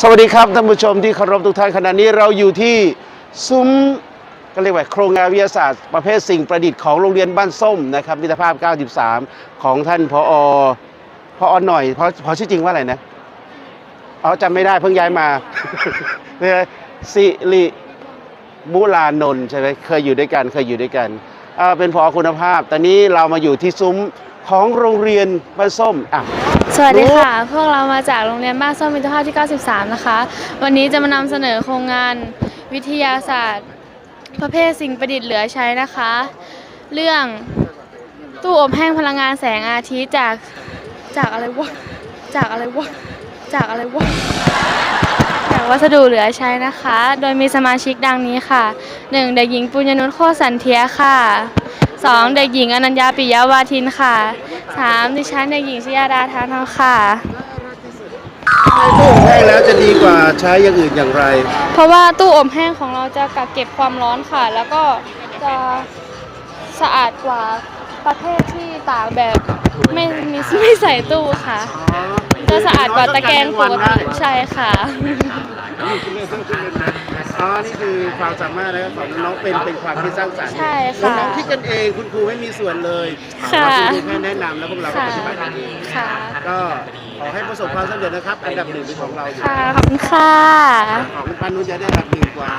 สวัสดีครับท่านผู้ชมที่เคารพทุกท่านขณะนี้เราอยู่ที่ซุ้มก็เรียกว่าโครงงานวิทยาศาสตร์ประเภทสิ่งประดิษฐ์ของโรงเรียนบ้านส้มนะครับมิตรภาพ 93 ของท่านพอพอหน่อยพราะพอชื่อจริงว่าอะไรนะอ๋อจำไม่ได้เพิ่งย้ายมาเนี่ยสิริบุลานนท์ใช่ไหมเคยอยู่ด้วยกันเคยอยู่ด้วยกันอ่าเป็นพอคุณภาพ ตอนนี้เรามาอยู่ที่ซุ้ม ของโรงเรียนบ้านส้มอะ สวัสดีค่ะ พวกเรามาจากโรงเรียนบ้านส้มมิตรภาพที่ 93 นะคะ วันนี้จะมานำเสนอโครงงานวิทยาศาสตร์ ประเภทสิ่งประดิษฐ์เหลือใช้นะคะ เรื่องตู้อบแห้งพลังงานแสงอาทิตย์จากจากอะไรวะ จากอะไรวะ จากอะไรวะ จากวัสดุเหลือใช้นะคะ โดยมีสมาชิกดังนี้ค่ะ 1. เด็กหญิงปุญญนุชโคตรสันเทียค่ะ 2. เด็กหญิงอนัญญาปิยวาทินค่ะ 3. ดิฉันเด็กหญิงชยาดาทานทองค่ะใช้ตู้อบแห้งแล้วจะดีกว่าใช้อย่างอื่นอย่างไร เพราะว่าตู้อบแห้งของเราจะกักเก็บความร้อนค่ะ แล้วก็จะสะอาดกว่า ประเภทที่ตากแบบไม่มีไม่ใส่ตู้ค่ะ จะสะอาดกว่าตะแกรงปกติใช่ค่ะ อ๋อ นี่คือความสามารถนะครับของน้องๆเป็นเป็นความคิดสร้างสรรค์ใช่ค่ะน้องๆคิดกันเองคุณครูไม่มีส่วนเลยค่ะคุณครูแค่แนะนำแล้วพวกเราก็ค่ะปฏิบัติกันเองค่ะ ก็ขอให้ประสบความสำเร็จนะครับ อันดับหนึ่งเป็นของเราอยู่ค่ะ ขอบคุณค่ะ ของคุณปานุจะได้อันดับหนึ่งกว่า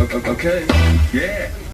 Okay. Yeah.